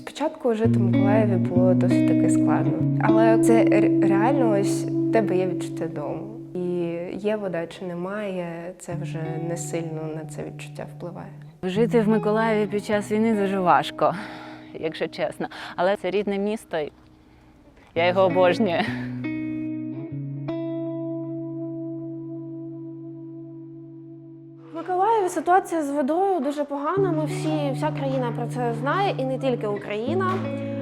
Спочатку жити в Миколаєві було досить таки складно, але це реально ось тебе є відчуття дому. І є вода чи немає, це вже не сильно на це відчуття впливає. Жити в Миколаєві під час війни дуже важко, якщо чесно. Але це рідне місто. Я його обожнюю. Миколаєві ситуація з водою дуже погана. Ми всі, вся країна про це знає, і не тільки Україна.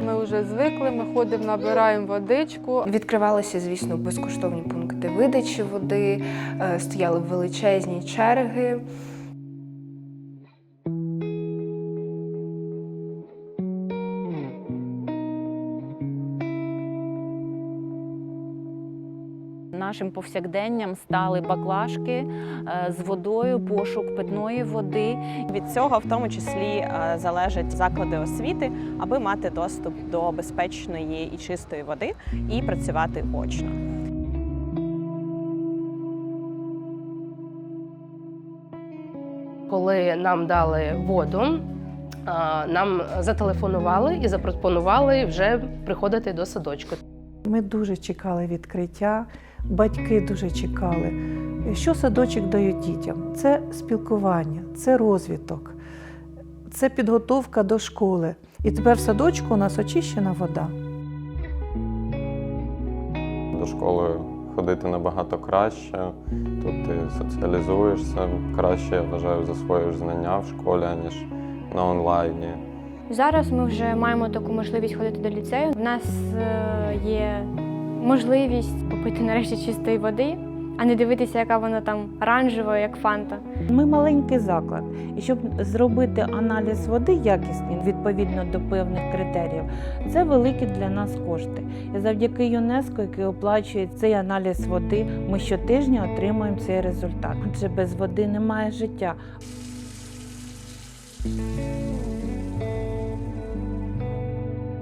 Ми вже звикли, ми ходимо, набираємо водичку. Відкривалися, звісно, безкоштовні пункти видачі води, е, стояли величезні черги. Нашим повсякденням стали баклажки е, з водою, пошук питної води. Від цього в тому числі е, залежать заклади освіти, аби мати доступ до безпечної і чистої води і працювати очно. Коли нам дали воду, нам зателефонували і запропонували вже приходити до садочку. Ми дуже чекали відкриття, батьки дуже чекали. Що садочок дають дітям? Це спілкування, це розвиток, це підготовка до школи. І тепер в садочку у нас очищена вода. До школи ходити набагато краще. Тут ти соціалізуєшся краще, я вважаю, засвоюєш знання в школі, ніж на онлайні. Зараз ми вже маємо таку можливість ходити до ліцею. У нас е, є можливість попити нарешті чистої води, а не дивитися, яка вона там оранжева, як фанта. Ми маленький заклад, і щоб зробити аналіз води якісний відповідно до певних критеріїв, це великі для нас кошти. І завдяки ЮНЕСКО, який оплачує цей аналіз води, ми щотижня отримуємо цей результат. Адже без води немає життя.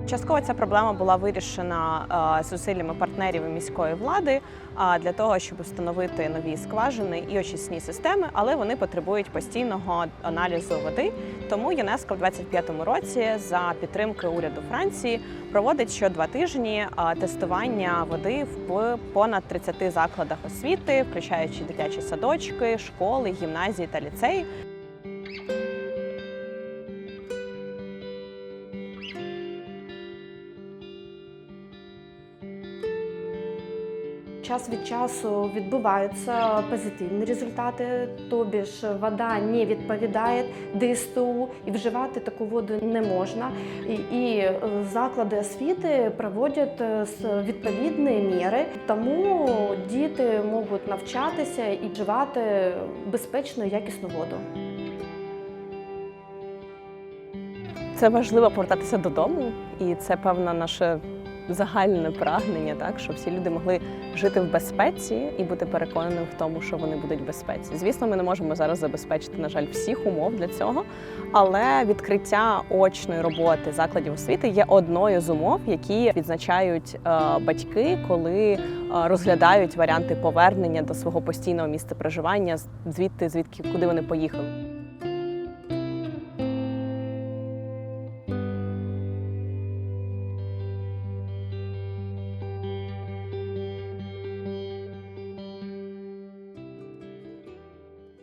Частково ця проблема була вирішена е, зусиллями партнерів і міської влади е, для того, щоб встановити нові скважини і очисні системи, але вони потребують постійного аналізу води. Тому ЮНЕСКО в 25-му році за підтримки уряду Франції проводить що два тижні е, тестування води в понад 30 закладах освіти, включаючи дитячі садочки, школи, гімназії та ліцеї. Час від часу відбуваються позитивні результати, тобі ж вода не відповідає ДСТУ і вживати таку воду не можна. І, і е, заклади освіти проводять е, відповідні міри, тому діти можуть навчатися і вживати безпечну якісну воду. Це важливо повертатися додому, і це певно наше загальне прагнення, так щоб всі люди могли жити в безпеці і бути переконаними в тому, що вони будуть в безпеці. Звісно, ми не можемо зараз забезпечити, на жаль, всіх умов для цього, але відкриття очної роботи закладів освіти є одною з умов, які відзначають е, батьки, коли е, розглядають варіанти повернення до свого постійного місця проживання, звідти звідки куди вони поїхали.